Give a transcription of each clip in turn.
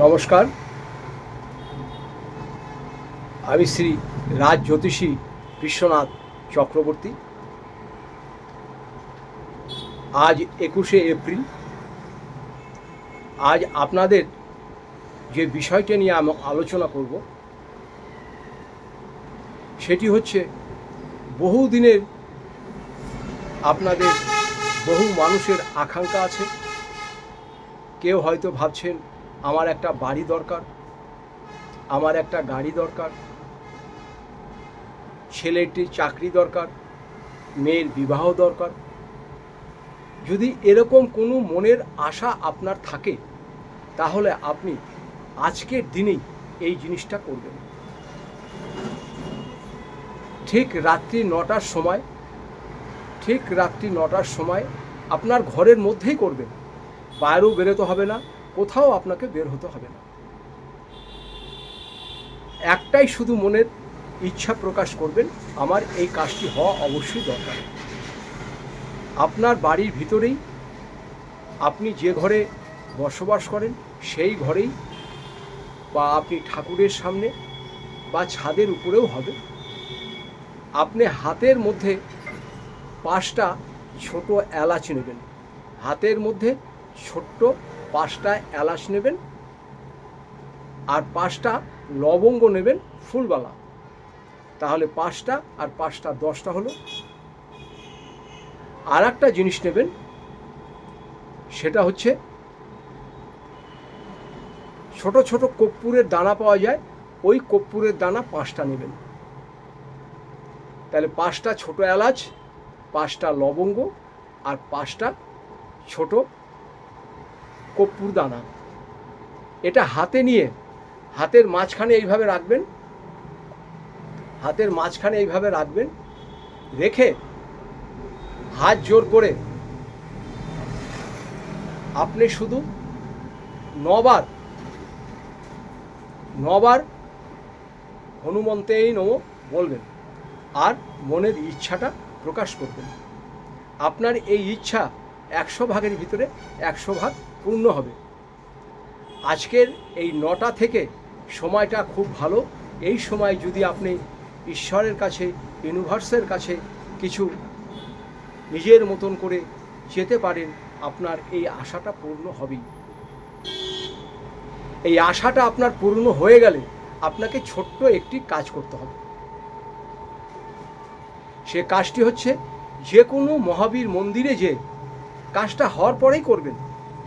নমস্কার। আমি শ্রী রাজ জ্যোতিষী বিশ্বনাথ চক্রবর্তী। আজ একুশে এপ্রিল। আজ আপনাদের যে বিষয়টা নিয়ে আমি আলোচনা করব, সেটি হচ্ছে বহুদিনের আপনাদের বহু মানুষের আকাঙ্ক্ষা আছে। কেউ হয়তো ভাবছেন আমার একটা বাড়ি দরকার, আমার একটা গাড়ি দরকার, ছেলেটির চাকরি দরকার, মেয়ের বিবাহ দরকার। যদি এরকম কোনো মনের আশা আপনার থাকে, তাহলে আপনি আজকের দিনেই এই জিনিসটা করবেন। ঠিক রাত্রি নটার সময়, ঠিক রাত্রি নটার সময় আপনার ঘরের মধ্যেই করবেন। বাইরেও বেরোতে হবে না। কোথাও আপনাকে বের হতে হবে না। একটাই শুধু মনের ইচ্ছা প্রকাশ করবেন, আমার এই কাজটি হওয়া অবশ্যই দরকার। আপনার বাড়ির ভিতরেই আপনি যে ঘরে বসবাস করেন, সেই ঘরেই বা আপনি ঠাকুরের সামনে বা ছাদের উপরেও হবে। আপনি হাতের মধ্যে পাঁচটা ছোট এলাচ নেবেন। হাতের মধ্যে ছোট্ট পাঁচটা এলাচ নেবেন আর পাঁচটা লবঙ্গ নেবেন ফুলবালা। তাহলে পাঁচটা আর পাঁচটা দশটা হলো। আর একটা জিনিস নেবেন, সেটা হচ্ছে ছোট ছোট কর্পূরের দানা পাওয়া যায়, ওই কর্পূরের দানা পাঁচটা নেবেন। তাহলে পাঁচটা ছোট এলাচ, পাঁচটা লবঙ্গ আর পাঁচটা ছোট কর্পূর দানা এটা হাতে নিয়ে, হাতের মাঝখানে এইভাবে রাখবেন, হাতের মাঝখানে এইভাবে রাখবেন, রেখে হাত জোর করে আপনি শুধু নবার নবার হনুমন্তেই নম বলবেন আর মনের ইচ্ছাটা প্রকাশ করবেন। আপনার এই ইচ্ছা একশো ভাগের ভিতরে একশো ভাগ পূর্ণ হবে। আজকের এই নটা থেকে সময়টা খুব ভালো। এই সময় যদি আপনি ঈশ্বরের কাছে, ইউনিভার্সের কাছে কিছু নিজের মতন করে যেতে পারেন, আপনার এই আশাটা পূর্ণ হবেই। এই আশাটা আপনার পূর্ণ হয়ে গেলে আপনাকে ছোট্ট একটি কাজ করতে হবে। সে কাজটি হচ্ছে যে কোনো মহাবীর মন্দিরে যে কাজটা হওয়ার পরেই করবেন।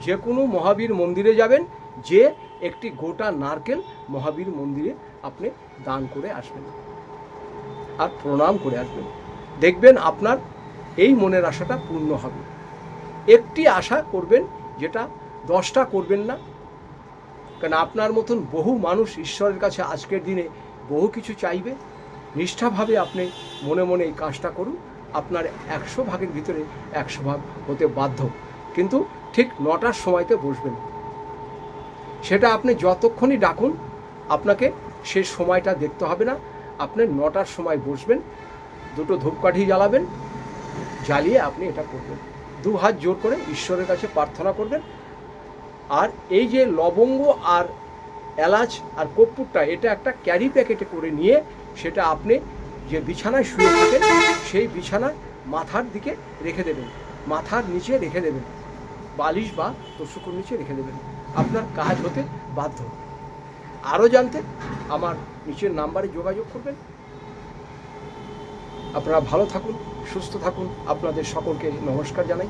যে কোনো মহাবীর মন্দিরে যাবেন, যে একটি গোটা নারকেল মহাবীর মন্দিরে আপনি দান করে আসবেন আর প্রণাম করে আসবেন। দেখবেন আপনার এই মনের আশাটা পূর্ণ হবে। একটি আশা করবেন যেটা দশটা করবেন না। কারণ আপনার মতন বহু মানুষ ঈশ্বরের কাছে আজকের দিনে বহু কিছু চাইবে। নিষ্ঠাভাবে আপনি মনে মনে এই কাজটা করুন। আপনার একশো ভাগের ভিতরে একশো ভাগ হতে বাধ্য। কিন্তু ঠিক নটার সময়তে বসবেন। সেটা আপনি যতক্ষণই ডাকুন, আপনাকে সে সময়টা দেখতে হবে না। আপনি নটার সময় বসবেন, দুটো ধূপকাঠি জ্বালাবেন, জ্বালিয়ে আপনি এটা করবেন। দু হাত জোর করে ঈশ্বরের কাছে প্রার্থনা করবেন। আর এই যে লবঙ্গ আর এলাচ আর কর্পূরটা, এটা একটা ক্যারি প্যাকেটে করে নিয়ে সেটা আপনি যে বিছানায় শুয়ে থাকেন, সেই বিছানায় মাথার দিকে রেখে দেবেন। মাথার নিচে রেখে দেবেন। বালিশ বা তোষকুর নিচে রেখে দেবেন। আপনার কাজ হতে বাধ্য। আরও জানতে আমার নিচের নাম্বারে যোগাযোগ করবেন। আপনারা ভালো থাকুন, সুস্থ থাকুন। আপনাদের সকলকে নমস্কার জানাই।